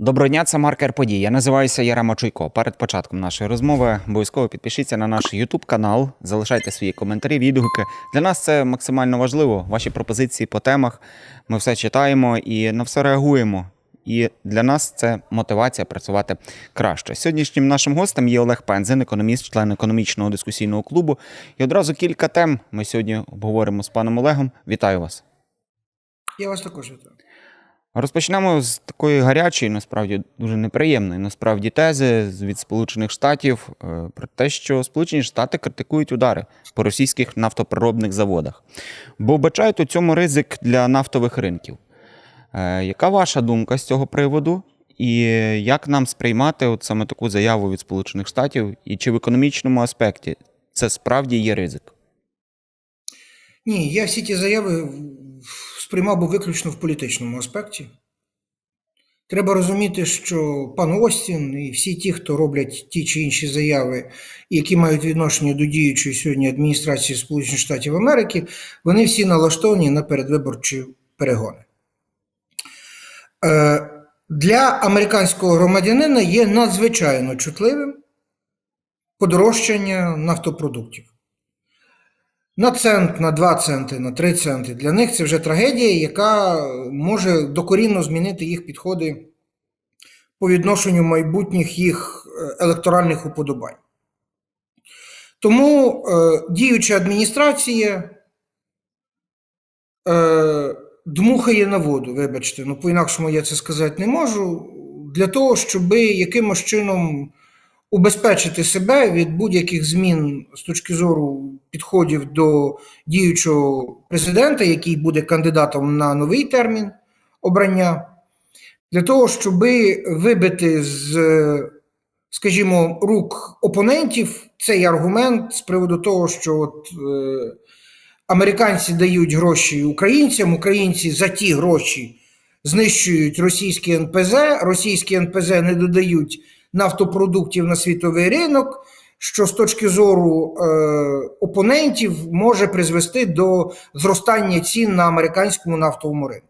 Доброго дня, це маркер подій. Я називаюся Ярема Чуйко. Перед початком нашої розмови обов'язково підпишіться на наш YouTube канал, залишайте свої коментарі, відгуки. Для нас це максимально важливо. Ваші пропозиції по темах. Ми все читаємо і на все реагуємо. І для нас це мотивація працювати краще. Сьогоднішнім нашим гостем є Олег Пензин, економіст, член економічного дискусійного клубу. І одразу кілька тем ми сьогодні обговоримо з паном Олегом. Вітаю вас. Я вас також вітаю. Розпочнемо з такої гарячої, насправді дуже неприємної, насправді тези від Сполучених Штатів е, про те, що Сполучені Штати критикують удари по російських нафтопереробних заводах, бо вбачають у цьому ризик для нафтових ринків. Е, Яка ваша думка з цього приводу? І як нам сприймати от саме таку заяву від Сполучених Штатів? І чи в економічному аспекті це справді є ризик? Ні, я всі ті заяви сприймав би виключно в політичному аспекті. Треба розуміти, що пан Остін і всі ті, хто роблять ті чи інші заяви, які мають відношення до діючої сьогодні адміністрації Сполучених Штатів Америки, вони всі налаштовані на передвиборчі перегони. Е, Для американського громадянина є надзвичайно чутливим подорожчання нафтопродуктів. На цент, на 2 центи, на 3 центи. Для них це вже трагедія, яка може докорінно змінити їх підходи по відношенню майбутніх їх е, електоральних уподобань. Тому е, діюча адміністрація е, дмухає на воду, вибачте, ну по-інакшому я це сказати не можу, для того, щоб якимось чином убезпечити себе від будь-яких змін з точки зору підходів до діючого президента, який буде кандидатом на новий термін обрання, для того, щоб вибити з, скажімо, рук опонентів цей аргумент з приводу того, що от, е, американці дають гроші українцям, українці за ті гроші знищують російські НПЗ, російські НПЗ не додають нафтопродуктів на світовий ринок, що з точки зору е, опонентів може призвести до зростання цін на американському нафтовому ринку.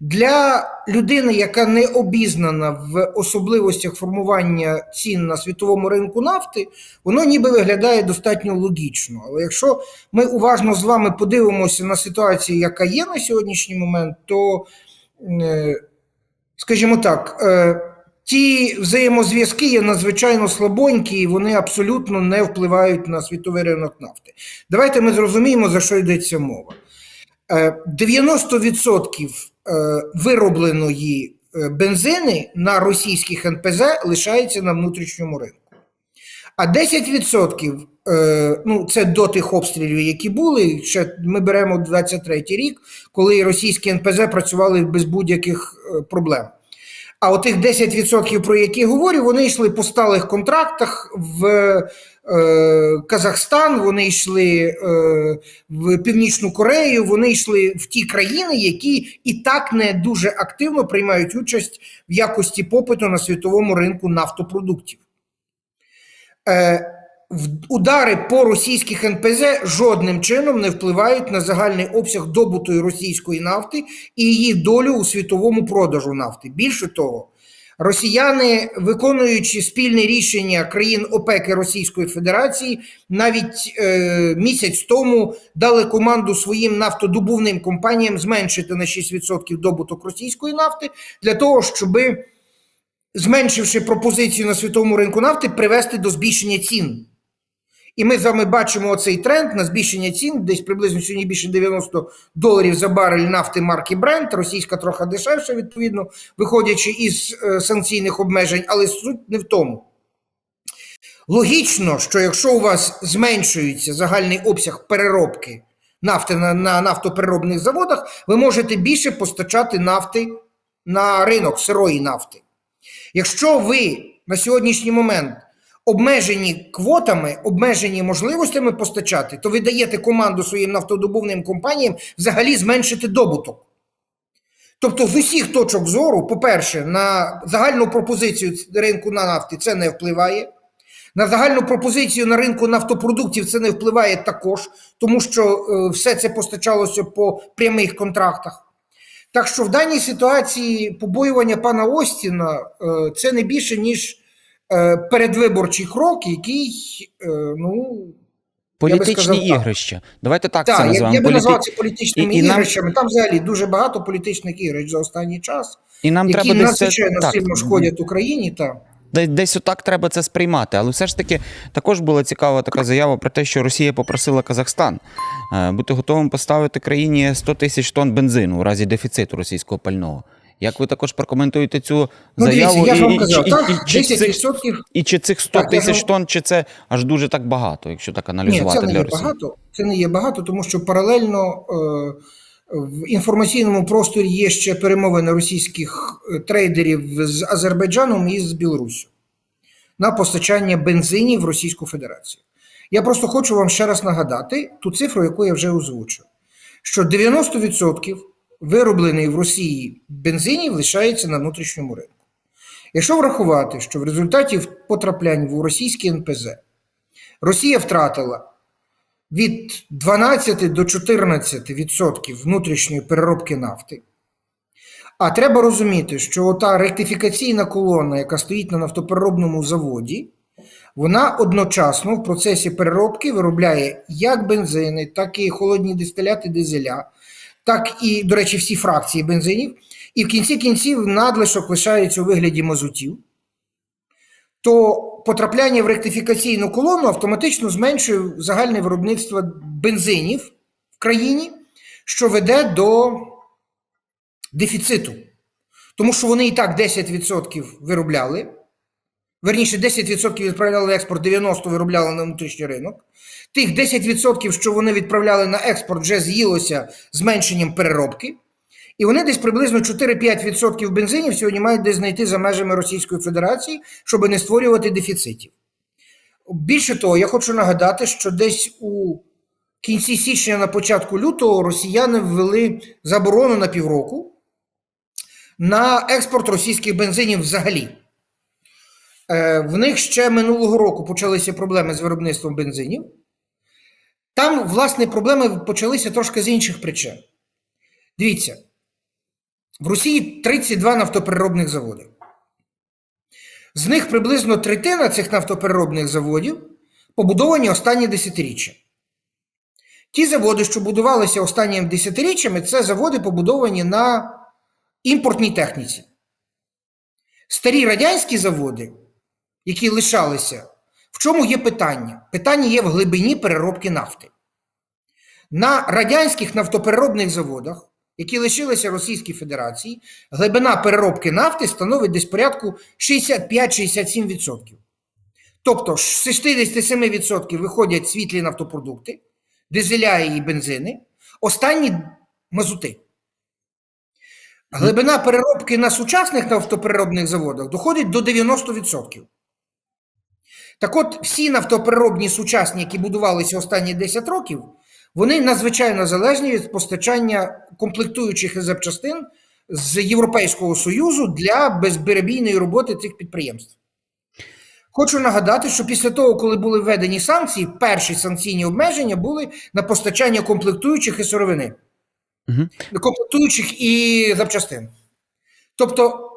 Для людини, яка не обізнана в особливостях формування цін на світовому ринку нафти, воно ніби виглядає достатньо логічно. Але якщо ми уважно з вами подивимося на ситуацію, яка є на сьогоднішній момент, то, е, скажімо так, е, ті взаємозв'язки є надзвичайно слабонькі, і вони абсолютно не впливають на світовий ринок нафти. Давайте ми зрозуміємо, за що йдеться мова. Е, 90% е, виробленої е, бензини на російських НПЗ лишається на внутрішньому ринку. А 10% е, ну, це до тих обстрілів, які були. Ще ми беремо 23 рік, коли російські НПЗ працювали без будь-яких е, проблем. А отих 10%, про які говорю, вони йшли по сталих контрактах в е, Казахстан, вони йшли е, в Північну Корею, вони йшли в ті країни, які і так не дуже активно приймають участь в якості попиту на світовому ринку нафтопродуктів. Е, Удари по російських НПЗ жодним чином не впливають на загальний обсяг добутої російської нафти і її долю у світовому продажу нафти. Більше того, росіяни, виконуючи спільне рішення країн ОПЕК і Російської Федерації, навіть е, місяць тому дали команду своїм нафтодобувним компаніям зменшити на 6% добуток російської нафти для того, щоби зменшивши пропозицію на світовому ринку нафти, привести до збільшення цін. І ми з вами бачимо оцей тренд на збільшення цін, десь приблизно сьогодні більше 90 доларів за барель нафти марки Brent, російська трохи дешевша, відповідно, виходячи із е, санкційних обмежень, але суть не в тому. Логічно, що якщо у вас зменшується загальний обсяг переробки нафти на, на нафтопереробних заводах, ви можете більше постачати нафти на ринок сирої нафти. Якщо ви на сьогоднішній момент обмежені квотами, обмежені можливостями постачати, то ви даєте команду своїм нафтодобувним компаніям взагалі зменшити добуток. Тобто, з усіх точок зору, по-перше, на загальну пропозицію ринку на нафти це не впливає. На загальну пропозицію на ринку нафтопродуктів це не впливає також, тому що е, все це постачалося по прямих контрактах. Так що в даній ситуації побоювання пана Остіна е, це не більше, ніж передвиборчий крок, який, е, ну, Політичні сказав, так. ігрища. Давайте так, це так, я, називаємо. я би Політи- назвав це політичними І- і нам- ігрищами. Там взагалі дуже багато політичних ігрищ за останній час, І нам які треба десь це- так, сильно шкодять Україні. Та. Де- Десь отак треба це сприймати. Але все ж таки також була цікава така заява про те, що Росія попросила Казахстан е, бути готовим поставити країні 100 тисяч тонн бензину у разі дефіциту російського пального. Як ви також прокоментуєте цю Ну, заяву? дивіться, я ж І- вам казав, і- так, і чи цих І чи цих 100 Так, тисяч вам- тонн, чи це аж дуже так багато, якщо так Ні, аналізувати це не для є Росії? багато. Це не є багато, тому що паралельно е, в інформаційному просторі є ще перемовини російських е, трейдерів з Азербайджаном і з Білоруссю на постачання бензинів в Російську Федерацію. Я просто хочу вам ще раз нагадати ту цифру, яку я вже озвучив, що 90% вироблених в Росії бензинів лишається на внутрішньому ринку. Якщо врахувати, що в результаті потраплянь в російські НПЗ Росія втратила від 12 до 14 відсотків внутрішньої переробки нафти. А треба розуміти, що та ректифікаційна колона, яка стоїть на нафтопереробному заводі, вона одночасно в процесі переробки виробляє як бензини, так і холодні дистиляти дизеля, так і, до речі, всі фракції бензинів. І в кінці кінців надлишок лишається у вигляді мазутів то потрапляння в ректифікаційну колону автоматично зменшує загальне виробництво бензинів в країні, що веде до дефіциту. Тому що вони і так 10% виробляли. Верніше, 10% відправляли експорт, 90% виробляли на внутрішній ринок. Тих 10%, що вони відправляли на експорт, вже з'їлося зменшенням переробки. І вони десь приблизно 4-5% бензинів сьогодні мають десь знайти за межами Російської Федерації, щоб не створювати дефіцитів. Більше того, я хочу нагадати, що десь у кінці січня на початку лютого росіяни ввели заборону на півроку на експорт російських бензинів взагалі. Е, В них ще минулого року почалися проблеми з виробництвом бензинів. Там, власне, проблеми почалися трошки з інших причин. Дивіться, в Росії 32 нафтопереробних заводи. З них приблизно третина цих нафтопереробних заводів побудовані останні десятиріччя. Ті заводи, що будувалися останніми десятиріччями, це заводи, побудовані на імпортній техніці. Старі радянські заводи, які лишалися, в чому є питання? Питання є в глибині переробки нафти. На радянських нафтопереробних заводах, які лишилися Російській Федерації, глибина переробки нафти становить десь порядку 65-67%. Тобто з 67% виходять світлі нафтопродукти, дизеля і бензини, останні мазути. Глибина переробки на сучасних нафтопереробних заводах доходить до 90%. Так от, всі нафтопереробні сучасні, які будувалися останні 10 років, вони надзвичайно залежні від постачання комплектуючих і запчастин з Європейського Союзу для безперебійної роботи цих підприємств. Хочу нагадати, що після того, коли були введені санкції, перші санкційні обмеження були на постачання комплектуючих і сировини, Мгм. комплектуючих і запчастин. Тобто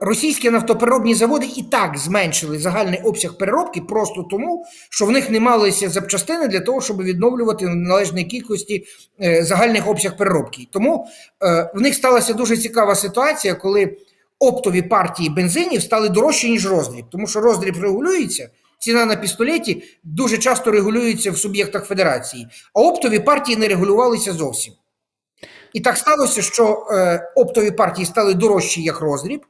російські нафтопереробні заводи і так зменшили загальний обсяг переробки просто тому, що в них не малися запчастини для того, щоб відновлювати в належній кількості е, загальних обсяг переробки. Тому е, в них сталася дуже цікава ситуація, коли оптові партії бензинів стали дорожчі, ніж роздріб, тому що роздріб регулюється. Ціна на пістолеті дуже часто регулюється в суб'єктах федерації, а оптові партії не регулювалися зовсім. І так сталося, що е, оптові партії стали дорожчі, як роздріб.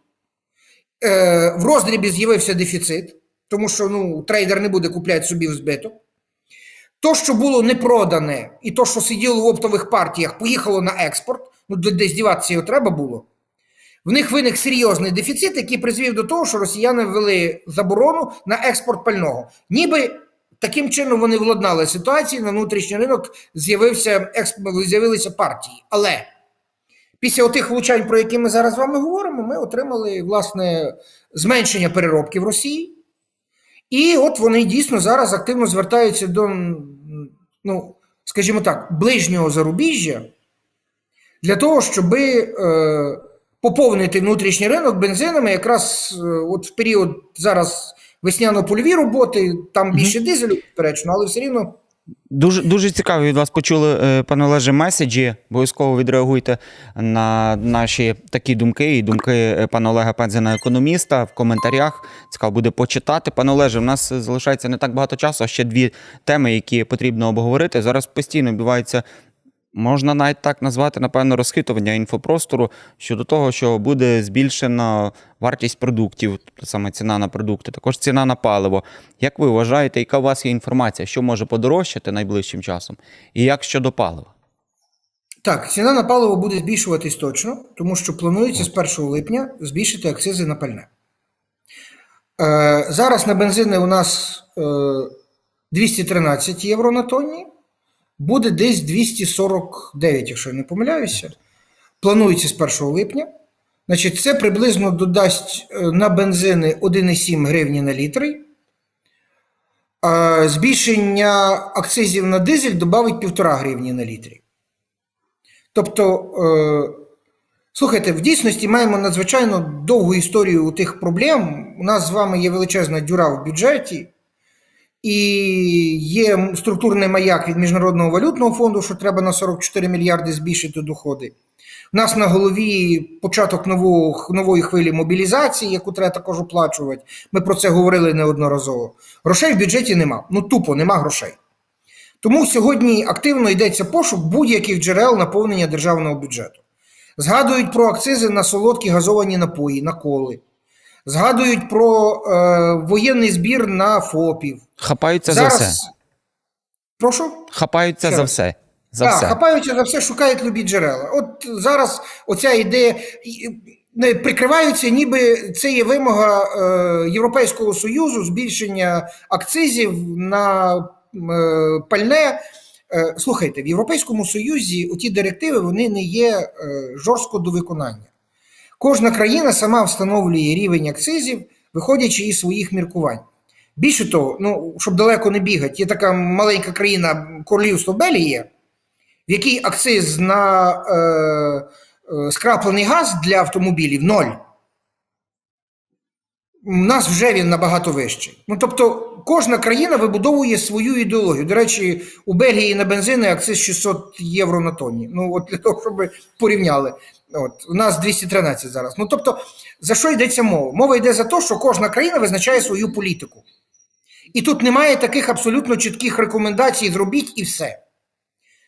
Е, в роздрібі з'явився дефіцит, тому що ну, трейдер не буде купляти собі в збиток. То, що було не продане, і то, що сиділо в оптових партіях, поїхало на експорт, ну де- десь діватися його треба було. В них виник серйозний дефіцит, який призвів до того, що росіяни ввели заборону на експорт пального. Ніби таким чином вони владнали ситуацію, на внутрішній ринок з'явився, з'явилися партії. Але після тих влучань, про які ми зараз з вами говоримо, ми отримали власне зменшення переробки в Росії. І от вони дійсно зараз активно звертаються до, ну, скажімо так, ближнього зарубіжжя для того, щоб е, поповнити внутрішній ринок бензинами, якраз е, от в період зараз весняно-польові роботи, там більше дизелю, безперечно, але все рівно. Дуже дуже цікаво від вас почули, е, пане Олеже, меседжі. Обов'язково відреагуйте на наші такі думки і думки е, пана Олега Пензена, економіста в коментарях. Цікаво буде почитати. Пане Олеже, в нас залишається не так багато часу, а ще дві теми, які потрібно обговорити. Зараз постійно відбувається. Можна навіть так назвати, напевно, розхитування інфопростору щодо того, що буде збільшена вартість продуктів, тобто саме ціна на продукти, також ціна на паливо. Як ви вважаєте, яка у вас є інформація, що може подорожчати найближчим часом, і як щодо палива? Так, ціна на паливо буде збільшуватись точно, тому що планується з 1 липня збільшити акцизи на пальне. Е, зараз на бензини у нас е, 213 євро на тонні, буде десь 249, якщо я не помиляюся. Планується з 1 липня. Значить, це приблизно додасть е, на бензини 1,7 гривні на літр. Збільшення акцизів на дизель додавить 1,5 гривні на літрі. Тобто, е, слухайте, в дійсності маємо надзвичайно довгу історію у тих проблем. У нас з вами є величезна дюра в бюджеті, і є структурний маяк від Міжнародного валютного фонду, що треба на 44 мільярди збільшити доходи. У нас на голові початок нового, нової хвилі мобілізації, яку треба також оплачувати. Ми про це говорили неодноразово. Грошей в бюджеті нема. Ну тупо нема грошей. Тому сьогодні активно йдеться пошук будь-яких джерел наповнення державного бюджету. Згадують про акцизи на солодкі газовані напої, на коли. Згадують про е, воєнний збір на ФОПів. Хапаються Зараз... за все. Прошу? Хапаються Ще за раз. все. За так, все. хапаються за все, шукають любі джерела. От зараз оця ідея не прикриваються, ніби це є вимога е, Європейського Союзу збільшення акцизів на е, пальне. Е, слухайте, в Європейському Союзі оті директиви вони не є е, жорстко до виконання. Кожна країна сама встановлює рівень акцизів, виходячи із своїх міркувань. Більше того, ну, щоб далеко не бігати, є така маленька країна Королівство Беліє, в якій акциз на е, е, скраплений газ для автомобілів ноль. У нас вже він набагато вищий. Ну тобто, кожна країна вибудовує свою ідеологію. До речі, у Бельгії на бензини акциз 600 євро на тонні. Ну, от для того, щоб порівняли. От, у нас 213 зараз. Ну тобто, за що йдеться мова? Мова йде за те, що кожна країна визначає свою політику. І тут немає таких абсолютно чітких рекомендацій зробіть і все.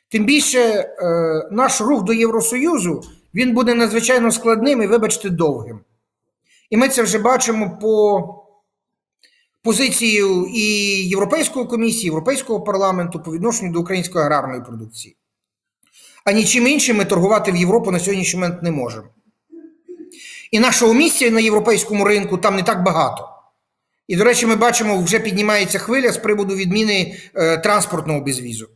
Тим більше е, наш рух до Євросоюзу він буде надзвичайно складним і, вибачте, довгим. І ми це вже бачимо по позиції і Європейської комісії, Європейського парламенту по відношенню до української аграрної продукції. А нічим іншим ми торгувати в Європу на сьогоднішній момент не можемо. І нашого місця на європейському ринку там не так багато. І, до речі, ми бачимо, вже піднімається хвиля з приводу відміни е, транспортного безвізу.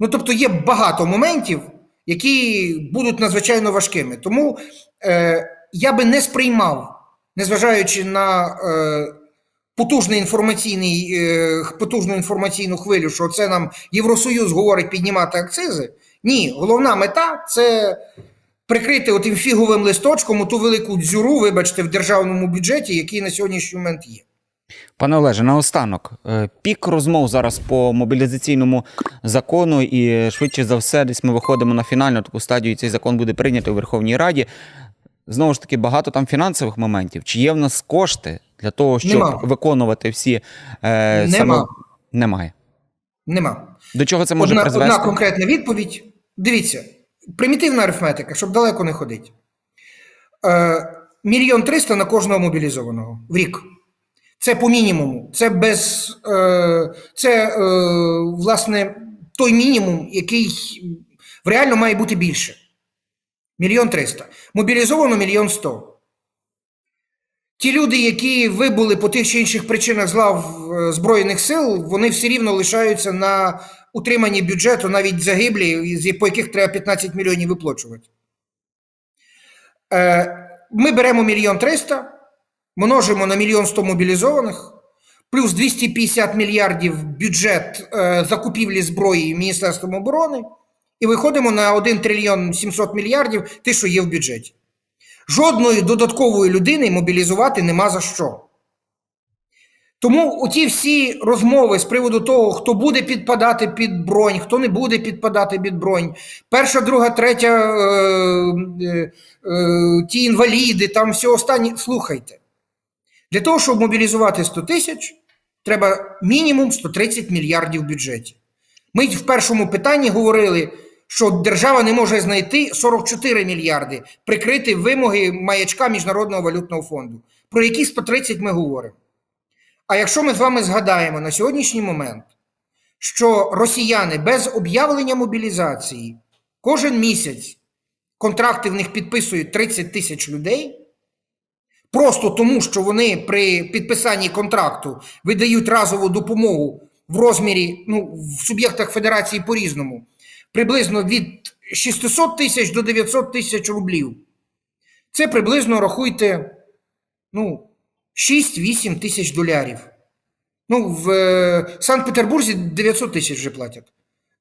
Ну, тобто є багато моментів, які будуть надзвичайно важкими. Тому е, я би не сприймав, незважаючи на е, потужний інформаційний, е, потужну інформаційну хвилю, що це нам Євросоюз говорить піднімати акцизи. Ні, головна мета це прикрити отим фіговим листочком ту велику дзюру, вибачте, в державному бюджеті, який на сьогоднішній момент є. Пане Олеже, наостанок, е, пік розмов зараз по мобілізаційному закону, і швидше за все, десь ми виходимо на фінальну таку стадію. Цей закон буде прийнятий у Верховній Раді. Знову ж таки, багато там фінансових моментів. Чи є в нас кошти для того, щоб Нема. виконувати всі е, Нема. Немає. Нема. До чого це може одна, призвести? одна конкретна відповідь. Дивіться, примітивна арифметика, щоб далеко не ходити. Е, мільйон триста на кожного мобілізованого в рік. Це по мінімуму. Це без е, це, е, власне, той мінімум, який в реально має бути більше. Мільйон триста. Мобілізовано мільйон сто. Ті люди, які вибули по тих чи інших причинах з лав е, Збройних сил, вони все рівно лишаються на утриманні бюджету, навіть загиблі, по яких треба 15 мільйонів виплачувати. Е, Ми беремо мільйон триста, множимо на мільйон сто мобілізованих, плюс 250 мільярдів бюджет е, закупівлі зброї Міністерством оборони, і виходимо на 1 трильйон 700 мільярдів, те, що є в бюджеті. Жодної додаткової людини мобілізувати нема за що. Тому оті всі розмови з приводу того, хто буде підпадати під бронь, хто не буде підпадати під бронь, перша, друга, третя, е, е, е, ті інваліди, там все останнє. Слухайте. Для того, щоб мобілізувати 100 тисяч, треба мінімум 130 мільярдів в бюджеті. Ми в першому питанні говорили, що держава не може знайти 44 мільярди, прикрити вимоги маячка Міжнародного валютного фонду. Про які 130 ми говоримо. А якщо ми з вами згадаємо на сьогоднішній момент, що росіяни без об'явлення мобілізації кожен місяць контракти в них підписують 30 тисяч людей, просто тому, що вони при підписанні контракту видають разову допомогу в розмірі, ну, в суб'єктах федерації по-різному, приблизно від 600 тисяч до 900 тисяч рублів. Це приблизно рахуйте, ну, 6-8 тисяч долярів. Ну, в е, Санкт-Петербурзі 900 тисяч вже платять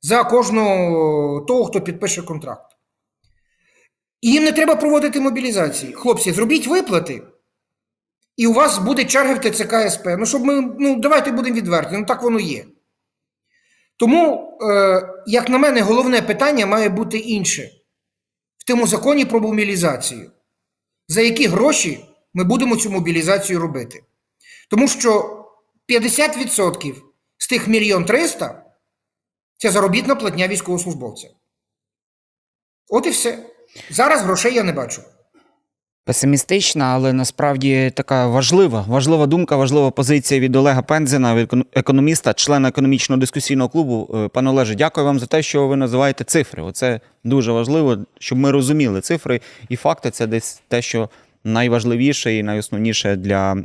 за кожного того, хто підпише контракт. І їм не треба проводити мобілізації. Хлопці, зробіть виплати, і у вас буде черга в ТЦК СП. Ну, щоб ми, ну, давайте будемо відверті, ну так воно є. Тому, е, як на мене, головне питання має бути інше в тому законі про мобілізацію. За які гроші ми будемо цю мобілізацію робити? Тому що 50% з тих мільйон 300 це заробітна платня військовослужбовця. От і все. Зараз грошей я не бачу. Песимістична, але насправді така важлива, важлива думка, важлива позиція від Олега Пензена, економіста, члена економічного дискусійного клубу. Е, Пане Олеже, дякую вам за те, що ви називаєте цифри. Оце дуже важливо, щоб ми розуміли цифри і факти. Це десь те, що найважливіше і найосновніше для,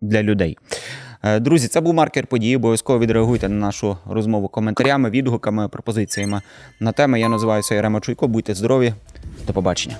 для людей. Е, Друзі, це був маркер події. Обов'язково відреагуйте на нашу розмову коментарями, відгуками, пропозиціями на теми. Я називаюся Ярема Чуйко. Будьте здорові. До побачення.